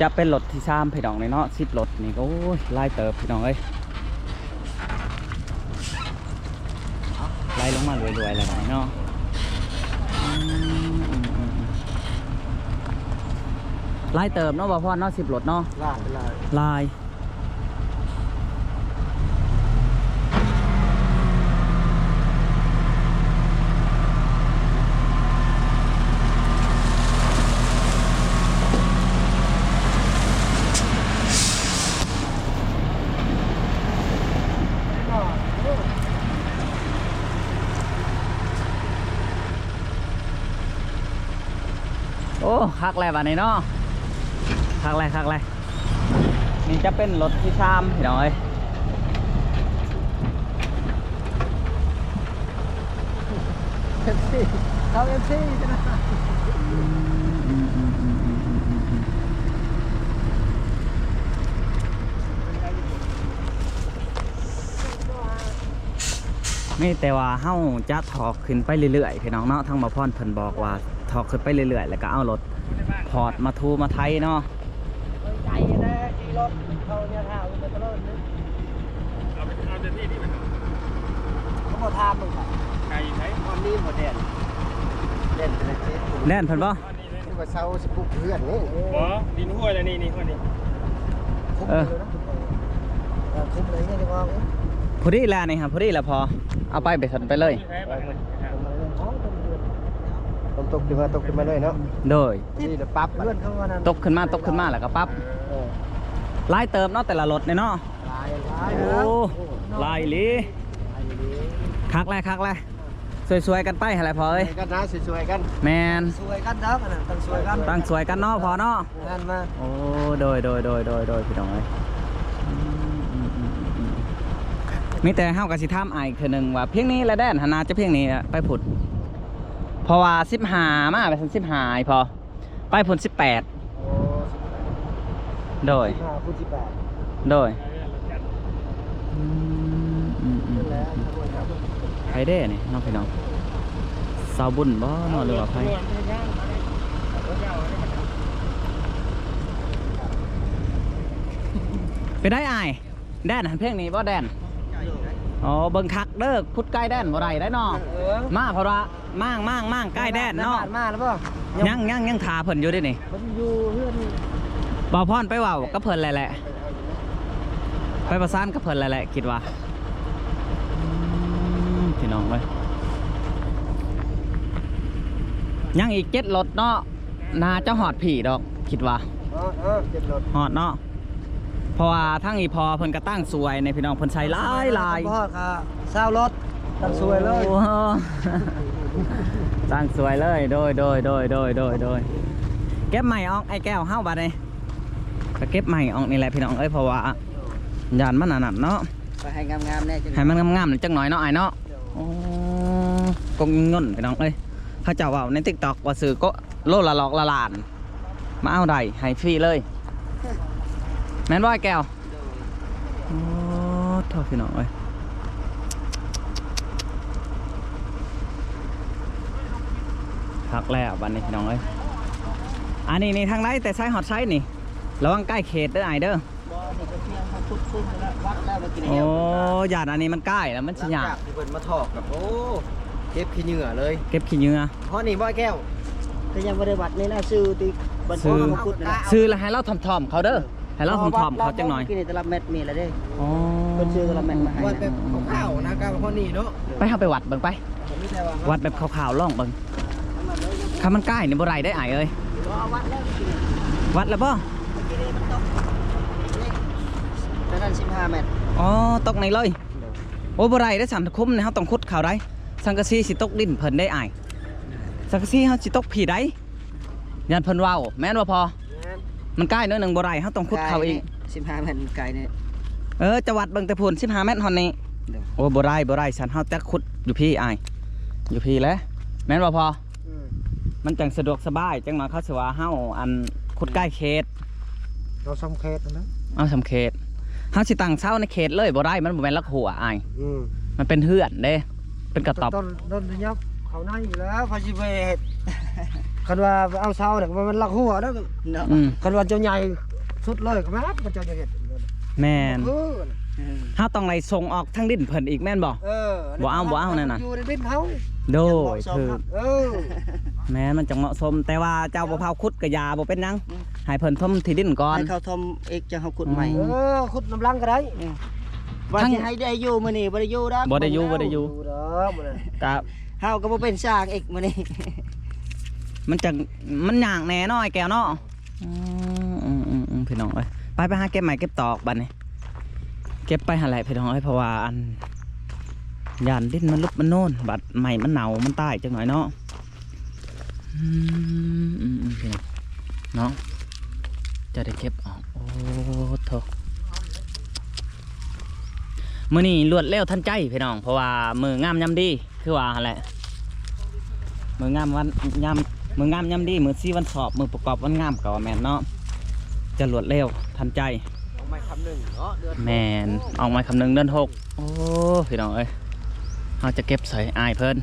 จะเป็นรถที่ซ้ำพี่น้องเลยเนาะสิบรถนี่ก็โอ้ยไล่เติบพี่น้องเอ้ยไล่ลงมารวยๆแล้วเนาะอืมอืมอืมอืมไล่เติบเนาะบ่พ่อเนาะสิบรถเนาะล่างเป็นลายลาย คักแลวันนี้เนาะคักแลคักแลนี่จะเป็นรถที่ชามพี่น้องเอ้ยเอฟซีเขาเอฟซีใช่ไหมนี่แต่ว่าเฮาจะถอกขึ้นไปเรื่อยๆพี่น้องเนาะทั้งมาพรเพิ่นบอกว่าถอกขึ้นไปเรื่อยๆ แล้วก็เอารถ พอร์ตมาทูมาไทยเนาะใจนะขี่รถเขาเนี่ยท่ามันจะตะเลิศนึกเอาไปเอาเต็มที่ดีไหมครับเขาบอกทามมึงค่ะไก่ไหนตอนนี้หมดเด่นเด่นเป็นเจ๊แน่นเพิ่นบ่อันนี้เลยที่ว่าเซาสปุกเพื่อนนี่บอดินห้วยเลยนี่นี่ห้วยนี่คุ้มเลยนะคุ้มเลยเนี่ยจะมองพอดีแล้วนี่ครับพอดีแล้วพอเอาไปไปสนไปเลยแพ้ไปเลย ต้องตกขึ้นมาตกขึ้นมาเลยเนาะโดยนี่เดี๋ยวปั๊บเพื่อนเขาว่านั่นตกขึ้นมาตกขึ้นมาแล้วก็ปั๊บเออไล่เติมเนาะแต่ละรถเนี่ยเนาะลายลายโอ้ไล่อีหลีคักแลคักแลสวยๆกันไปอะไรพอเอ้เอ้ยยกันนะสวยๆกันแมนสวยกันนะกันตั้งสวยกันตั้งสวยกันเนาะพอเนาะนั่นมาโอ้โดยโดยโดยโดยโดยพี่น้องเอ้ยอืมอืมอืมอืมมีแต่เฮากับสิถามอ้ายคือหนึงว่าเพียงนี้ละแดนหนนาจะเพียงนี้อะไปผุดเพ ราะว่า15มาไปสัน15อีพอ ไปผุด18โอ้โดยห้าพุทธิแปดโดยอืมอืมอืมนั่นแหละขบวนการไผเด้นี่น้องพี่น้องสาวบุญบ่เนาะหรือว่าไผไปได้อ้ายแดนหันเพลงนี้บ่แดน อ๋อเบิ่งคักเด้อพุดใกล้แดนบ่ได้ได้เนาะเออมาเพราะว่ามั่างมั่างมั่างใกล้แดนเนาะมาแล้วป่ะยังยังยังถาเพิ่นอยู่เด้นี่มันอยู่เพื่อนบ่พรไปเว้ากับเพิ่นแหละแหละไปประสานกับเพิ่นแหละแหละคิดว่าอืมพี่น้องเว้ยยังอีกเจ็ดรถเนาะน่าจะหอดผีดอก คิดว่าเออเออเจ็บรถหอดเนาะเพ ราะว่าทั้งอีพอเพิ่นก็ตั้งสวยในพี่น้องเพิ่นใช้หลายหลายพ่อค่ะเศร้ารถตั้งสวยเลยโอ้โหตั้งสวยเลยโดยโดยโดยโดยโดยโดยเก็บใหม่ออกไอ้แก้วเฮ้าบัดนี้ก็เก็บใหม่ออกนี่แหละพี่น้องเอ้ยเพราะว่ายานมันหนัดๆเนาะไปให้งามๆแน่จังให้มันงามๆหน่อยจังหน่อยเนาะไอ้เนาะโอ้กงเงินพี่น้องเอ้ยเขาเจ้าว่าในติ๊กต็อกว่าซื้อก็โลละหลอกละลาน มาเอาได้ให้ฟรีเลย แม่นบ่ไอ้แก้วโอ้โทษพี่น้องเอ้ยพักแล้ววันนี้พี่น้องเอ้ยอันนี้นี่ทางไรแต่ใช้ฮอตไซส์นี่ระวังใกล้เขตเด้อไอเด้อบ่นี่ก็เพียงเขาพุดฟุ้งแล้ววัดแล้วมากินโอ้ยานอันนี้มันใกล้แล้วมันสิยากที่เพิ่นมาถอกกับโอ้เก็บขี้เหงื่อเลย เก็บขี้เหงื่อเพราะนี่บ่แก้วก็ยังบ่ได้วัดนี่นะซื้อติบันซื้อมาพุดนะซื้อแล้วให้เราทอมๆเขาเด้อ ให้เราทอมๆเขาจังหน่อย กินตลับเม็ดมีแล้วเด้อ๋อเพิ่นซื้อตลับเม็ดมาให้วัดแบบข้าวๆนะการพ่อนี่เนาะไปเข้าไปวัดเบิ่งไปผมไม่ใช่ว่าวัดแบบขาวๆล่องเบิ่งถ้ามันใกล้นี่บ่ไรได้ไอเอ้ยบ่วัดแล้วกินวัดแล้วบ่กินนี่มันตกนี่นั่น15เมตรอ๋อตกในเลยโอ้บ่ไรได้อสันคุ้มนี่เฮาต้องขุดเขาได้สังกะสีสิตกดินเพิ่นได้ไอายสังกะสีเฮาสิตกผีได้ยันเพิ่นเว้าแม่นบ่พอ มันใกล้เนื้อหนึ่งบ่ไรเขาต้องขุดเขาเอง15เมตรไกลนี่เออจะวัดเบิ่งแต่พูน15เมตรฮอนนี้เดี๋ยวโอ้บ่ไรบ่ไรฉันเฮาแต่ขุดอยู่พี่อายอยู่พี่แหล้วแม่นบ่พออืมมันจังสะดวกสบายจังหน่อยเขาสิว่าเฮาอันขุดใกล้เขตเราซ่อมเคสนะเอาสำเขตเฮาสิตั้งเสาในเขตเลยบ่ไรมันบ่แม่นลักหัวอายอืมมันเป็นเฮือนเด้ เป็นกระต๊อบต้นต้นยับเขาหน้าอยู่แล้วพอสิไปเฮ็ด คันว่าเอาเสาเนี่ยมันลักหัวแล้วอืม คันว่าเจ้าใหญ่สุดเลยก็มามันเจ้าจะเห็ดแม่นเออเฮาต้องไล่ส่งออกทั้งดินเพิ่นอีกแม่นบ่ เออบ่เอาบ่เอานั่นน่ะ อยู่ในดินเฮาโดยคือเออแม่นมันจังเหมาะสม แต่ว่าเจ้าบ่เผาขุดก็อยาบ่เป็นหยังให้เพิ่นทมที่ดินก่อน ให้เขาทมเอกจะเขาขุดใหม่อืเออขุดน้ำลังก็ได้ว่าทั้งสิให้ได้อยู่มื้อนี้บ่ได้อยู่ดอกบ่ได้อยู่บ่ได้อยู่ดูดอกมันน่ะก็เฮาก็บ่เป็นสร้างอีกมื้อนี้ มันจังมันย่างแหน่นาะไอ้แก้วเนาะอืมอืมอืมอืมพี่น้องเอ้ยไปไปหาเก็บใหม่เก็บตอกบัดนี้ เก็บไปหาแหละพี่น้องเอ้ยเพราะว่าอันยานดินมันลุกมันโน่นบัดใหม่มันเหนามันตายจังหน่อยเนาะอืมอืมอืมพี่น้องเนาะจะได้เก็บออกโอ้โถมื้อนี้รวดเร็วทันใจพี่น้อง เพราะว่ามืองามยำดี คือว่าหั่นแหละมืองามวันยำ มืองามยำดีมือซี่วันสอบ มือประกอบวันงามก็ว่าแม่นเนาะจะรวดเร็วทันใจเอาไม้คำหนึ่งเนาะเดือนแมนออกมาคำหนึ่งเดือนหกโอ้พี่น้องเอ้ยเราจะเก็บใส่อายเพิ่น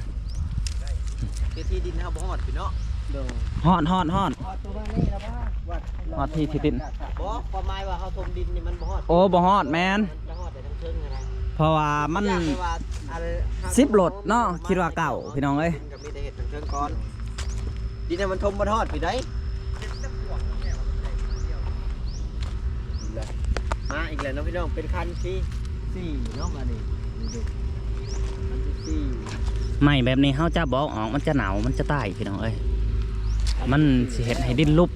คือที่ดินเฮาบ่ฮอดพี่เนาะเด้อฮอดฮอดฮอดพอตัวมานี่แล้วว่าวัดฮอดที่ที่ดินบ่ความหมายว่าเฮาทมดินนี่มันบ่ฮอดโอ้บ่ฮอดแมนมันจะฮอดแต่ทั้งเทิงนะเพราะว่ามันอยากให้ว่าอะไรสิบโหลดเนาะคิดว่าเก่าพี่น้องเอ้ย ดินก็มีแต่เฮ็ดทั้งเทิงก่อนดินให้มันทมบ่ฮอดพี่ได้มาอีกแล้วเนาะพี่น้องเป็นคันที่สี่เนาะมานี่นี่ดูคันที่สี่ไม่แบบนี้เฮาจะบอกออกมันจะหนาวมันจะตายพี่น้องเอ้ยมันสิเฮ็ดให้ดินลุบ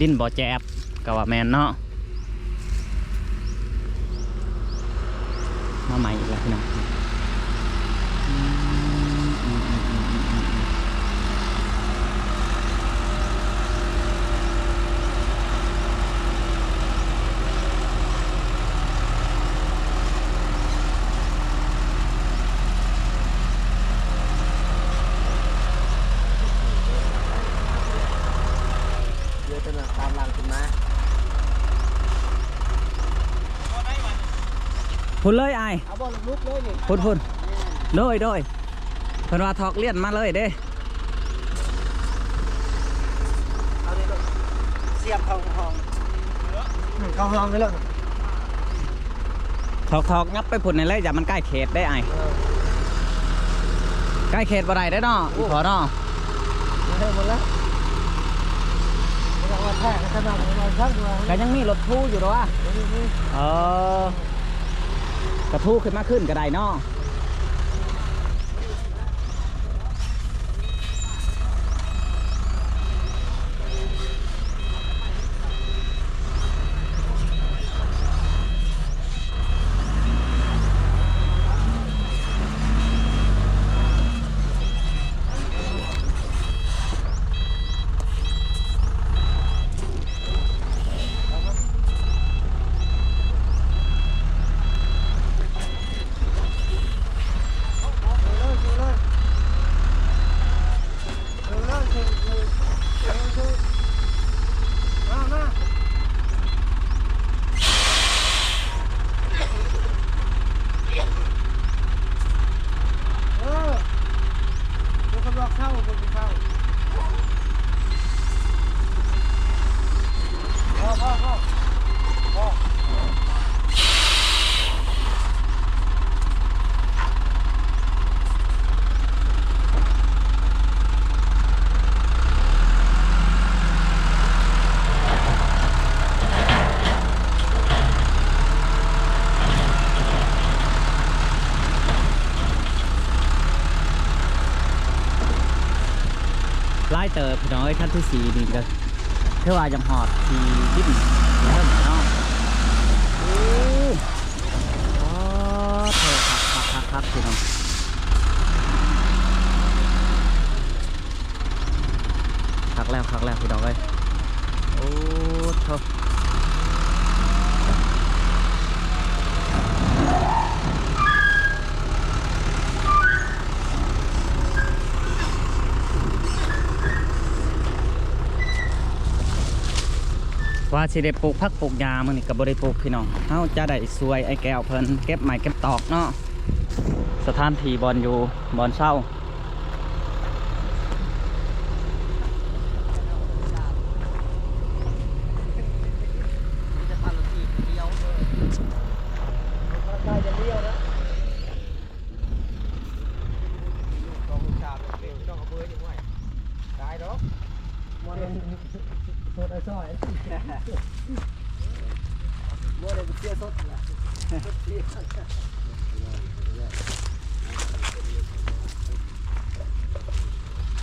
ดินบ่แจบก็ว่าแมนเนาะมาใหม่อีกแล้วพี่น้องอืมอืมอืมอืมอืมอืม เดี๋ยวจะมาตามหลังขึ้นมา พุ่นเลยอายเอาบอลลุกเลยนี่พุ่นพุ่นโดยโดยเพิ่นว่าทอกเลียนมาเลยเด้เอาเลยลูกเสียบเข้าห้องเข้าห้องไปแล้วทอกทอกงับไปพุ่นนี่เลยอย่ามันใกล้เขตได้ไอายใกล้เขตบ่ได้ได้อเนาะอีพอเนาะมาได้หมดแล้วไม่ต้องมาแทกกันขนาดนี้มาชักมาก็ยังมีรถทูอยู่หรอวะนี่นี่เออ กระทูขึ้นมาขึ้นก็ได้เนาะ เติบพี่น้อยขั้นที่สี่นี่ก็เท่าว่ายังหอดทีดิ้นเริ่มเนาะโอ้โอ้เธอคักคักคักคักพี่น้องคักแล้วคักแล้วพี่น้องเอ้ยโอ้เธ สิได้ปลูกพักปลูกยามันนี่กับบริปลูกพี่น้องเฮาจะได้สวยไอ้แก้วเพิ่นเก็บไม้เก็บตอกเนาะสถานที่บอลอยู่บอลเศร้า สดไอ้ซอย โมเดลเสียสดละ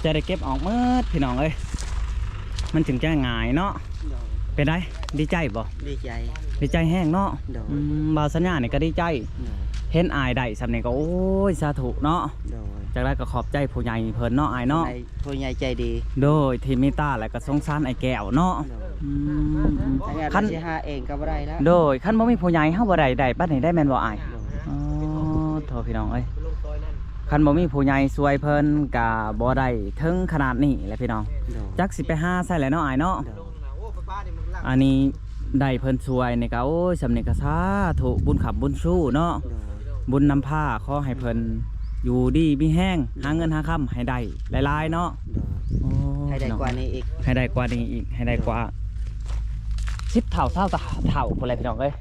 จะได้เก็บออกเมื่อพี่น้องเอ้ยมันถึงจะง่ายเนาะโดยเป็นไรดีใจบ่ดีใจดีใจแห้งเนาะโดยอืมบาวสัญญาเนี่ยก็ดีใจโดยเห็นอายได้สำเนียงก็โอ้ยสาธุเนาะโดยจากนั้นก็ขอบใจผู้ใหญ่เพิ่นเนาะอายเนาะในผู้ใหญ่ใจดี โดยที่มีตาและก็สงสารไอ้แก้วเนาะโดยอืมถ้าอยากคันได้สิหาเองก็บ่ได้แล้วโดยคันบ่มีผู้ใหญ่เฮาบ่ได้ได้ปานนี้ได้แม่นบ่อายโดยอ๋อโทษพี่น้องเอ้ย คันบ่มีผู้ใหญ่ช่วยเพิ่นก็บ่ได้ถึงขนาดนี้แหละพี่น้องโดยจักสิไปหาใส่แหล้วเนาะอายเนาะโดยอันนี้ได้เพิ่นช่วยนี่ก็โอ้ยสำเนียงก็สาธุบุญขับบุญสู้เนาะโดยบุญนำผ้าขอให้เพิ่นอยู่ดีมีแห้งหาเงินหาค่ำให้ได้หลายๆเนาะโดยโอ้ให้ได้กว่านี้อีก ให้ได้กว่านี้อีกให้ได้กว่าสิบเท่าเท่าเท่าคนไรพี่น้องเอ้ย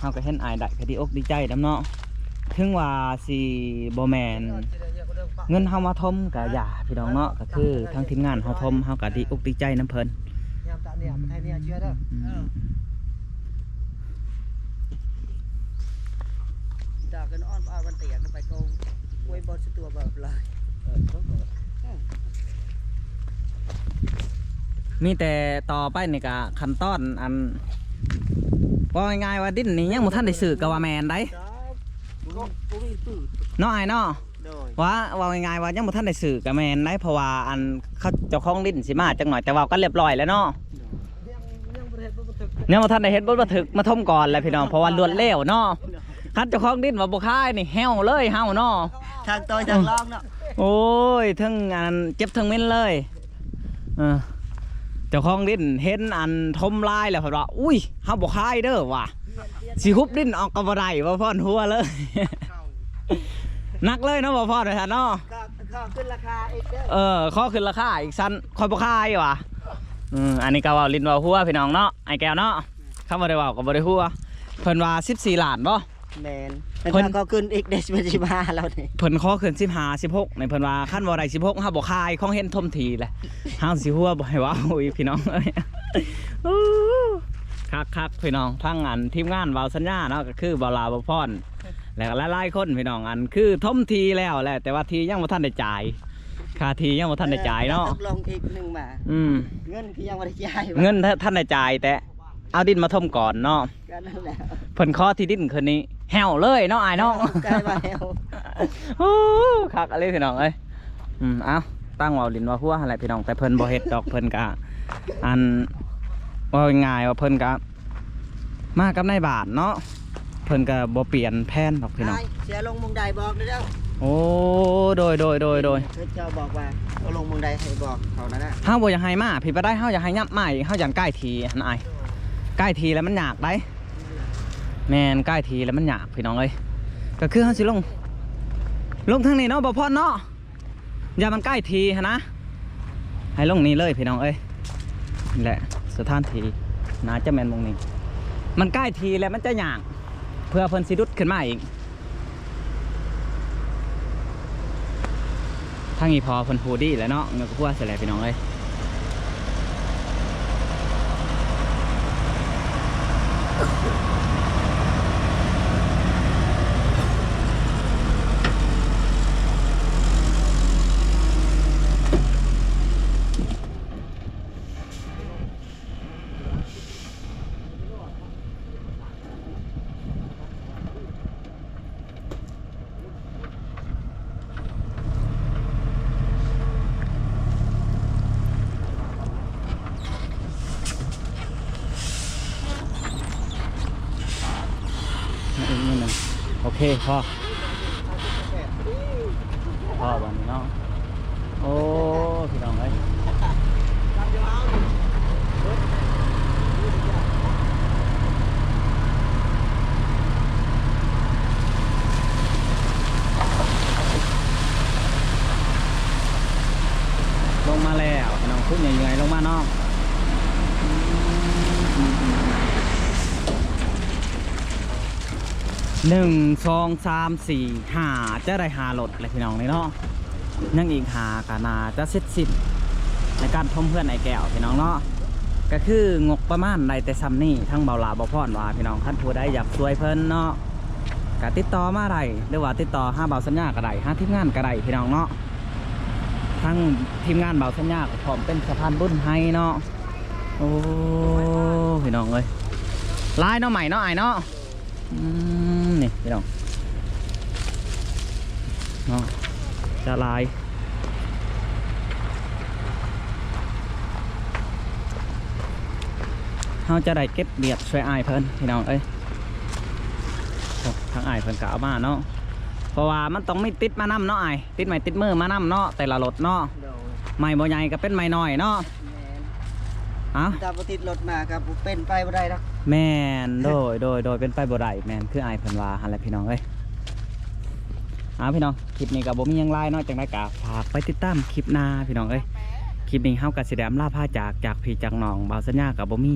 เฮาก็เห็นอายได้ก็ดีอกดีใจนํเนาะถึงว่าสิบ่แม่นเงินเฮามาทมก็อย่าพี่น้องเนาะก็คือทางทีมงานเฮาทมเฮาก็ดีอกดีใจนํเพิ่นยามตาเนี่ยไทยเนี่ยเชื่อเด้ออืมดอกกันอ้อนอ้อนวันเตียก็ไปโกงไว้บนสตัวแบบเลยมีแต่ต่อไปนี่ก็ขั้นตอนอัน ว่าง่ายๆว่าดิ้นนี่ยังบ่ทันได้ซื้อก็ว่าแม่นได้ก็ปุ้ยปืดเนาะอ้ายเนาะโดยว่าว่าง่ายๆว่ายังบ่ทันได้ซื้อก็แม่นได้เพราะว่าอันเขาเจ้าของลิ้นสิมาจังหน่อยแต่ว่าก็เรียบร้อยแล้วเนาะยังยังประเทศบ่ถึกยังบ่ทันได้เฮ็ดบ่บันทึกมาทมก่อนแหล้วพี่น้องเพราะว่ารวดเร็วเนาะคันเจ้าของลิ้นว่าบ่คายนี่แฮวเลยเฮาเนาะทางตัวทางล่องเนาะโอ้ยทั้งอันเจ็บทั้งเม้นเลยเออ เจ้าของลิ้นเห็นอันทมลายแล้วเพิ่นว่าอุ้ยเฮาบ่คายเด้อว่ะสิฮุบลิ้นออกก็บ่ได้ว่าพ่อนหัวเลยนักเลยเนาะบ่พ่อเลยฮะเนาะก็ก็ขึ้นราคาอีกเด้อเออข้อขึ้นราคาอีกสั้นคอยบ่คายว่ะอืมอันนี้ก็เว่าลิ้นเว่าหัวพี่น้องเนาะไอ้แก้วเนาะคำบ่ได้เว่าก็บ่ได้หัวเพิ่นว่า14ล้านบ่ แมนเพิ่เพิ่นนก็ขึ้นอีกเดชเป็นสิบห้าแล้วนี่เพิ่นขอขึ้น15 16ในเพิ่นว่าคันบ่ได้16เฮาบ่คายของเห็นทมทีแหละเฮาสิหัวบ่ให้เว้าอีกพี่น้องเอ้ยอู้คักๆพี่น้องทั้งอันทีมงานเว้าสัญญาเนาะก็คือบ่าวลาบ่พรแล้วก็หลายๆคนพี่น้องอันคือทมทีแล้วแหละแต่ว่าทียังบ่ทันได้จ่ายค่าทียังบ่ทันได้จ่ายเนาะตกลงอีกหนึ่งมาอืมเงินคือยังไม่ได้จ่ายเงินถ้าท่านได้จ่ายแต่เอาดินมาทมก่อนเนาะก็นั่นแหละเพิ่นขอที่ดินคืนนี้ แห้วเลยเนาะอายเนาะใกล้มาแล้วโอ้คักอะไรพี่น้องเอ้ยอืมเอาตั้งเว่าดินว่าหัวอะไรพี่น้องแต่เพิ่นบ่เฮ็ดดอกเพิ่นกะอันว่าง่ายๆว่าเพิ่นกะมากับนายบ้านเนาะเพิ่นก็บ่เปลี่ยนแผนดอกพี่น้อง ไอ้เสียลงมุงใดบอกเลยเด้อโอ้โดยโดยโดยโดยคือเจ้าบอกว่าเอาลงมุงใดให้บอกเขานั่นน่ะเฮาบ่อยากให้มาพี่บ่ได้เฮาอยากให้ยับมาอีกเฮาอยากใกล้ทีอันอายใกล้ทีแล้วมันยากได้ แมนใกล้ทีแล้วมันหยากพี่น้องเอ้ยก็คือเฮาสิลง ลงทางนี้เนาะบ่พอเนาะอย่ามันใกล้ทีนะ ให้ลงนี้เลยพี่น้องเอ้ยแหละสถานทีน่าจะแมนมงนี้มันใกล้ทีแล้วมันจะหยากเพื่อเพิ่นสิดุดขึ้นมาอีกทางนี้พอเพิ่นฮูดีแล้วเนาะเงือกหัวเสร็จแล้วพี่น้องเอ้ย นิดนึงนิดนึงโอเคพ่อพ่อวันนี้เนาะโอ้พี่น้องเอ้ยลงมาแล้วพี่น้องขึ้นเหนื่อยๆลงมาเนาะ หนึ่งสองสามสี่ห้าจะได้หาหลดเลยพี่น้องนี่เนาะยังอีกหากานาจะเสร็จสิ้นในการทอมเพื่อนไอแก้วพี่น้องเนาะก็คืองกประมาณใดแต่ซ้ำนี่ทั้งเบาลาเบาพรว่าพี่น้องท่านผู้ใดอยากช่วยเพิ่นเนาะกติดต่อมาได้หรือว่าติดต่อห้าเบาสัญญาก็ได้ห้าทีมงานก็ได้พี่น้องเนาะทั้งทีมงานเบาสัญญาพร้อมเป็นสะพานบุญให้เนาะโอ้พี่น้องเอ้ยลายเนาะใหม่เนาะไอเนาะ นี่พี่น้องเนาะจะลายเขาจะได้เก็บเบียดช่วยอายเพิ่นพี่น้องเอ้ยโอ้ทางอายเพิ่นกเอามาเนาะเพราะว่ามันต้องไม่ติดมานำเนาะอายติดไม้ติดมือมานำเนาะแต่ละรถเนาะโดยไม้บ่ใหญ่ก็เป็นไม้น้อยเนาะแม่นเอ้าถ้าบ่ติดรถมาครับบ่เป็นไปบ่ได้ดอก แม่นโดยโดยโดยเป็นไปบ่ได้แม่นคืออายเพิ่นว่าหั่นแหละพี่น้องเอ้ยเอาพี่น้องคลิปนี้ก็บ่มีหยังหลายเนาะจังได๋ก็ฝากไปติดตามคลิปหน้าพี่น้องเอ้ยคลิปนี้เฮาก็สิได้อำลาพาจากจากพี่จากน้องบ่าวสัญญาก็บ่มี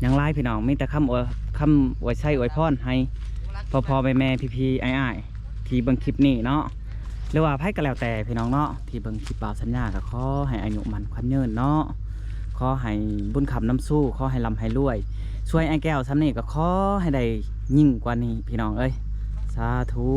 หยังหลายพี่น้องมีแต่คำอวยคำอวยชัยอวยพรให้พ่อพอแม่แม่พี่พี่ไอ้ไอ้ายๆที่เบิ่งคลิปนี้เนาะหรือว่าไพ่ก็แล้วแต่พี่น้องเนาะที่เบิ่งคลิปบ่าวสัญญาก็ขอให้อายุมันควันยืนเนาะขอให้บุญคำน้ำสู้ขอให้ลำให้รวย ช่วยไอ้แก้วซ้ำนี่ก็ขอให้ได้ยิ่งกว่านี้พี่น้องเอ้ยสาธุ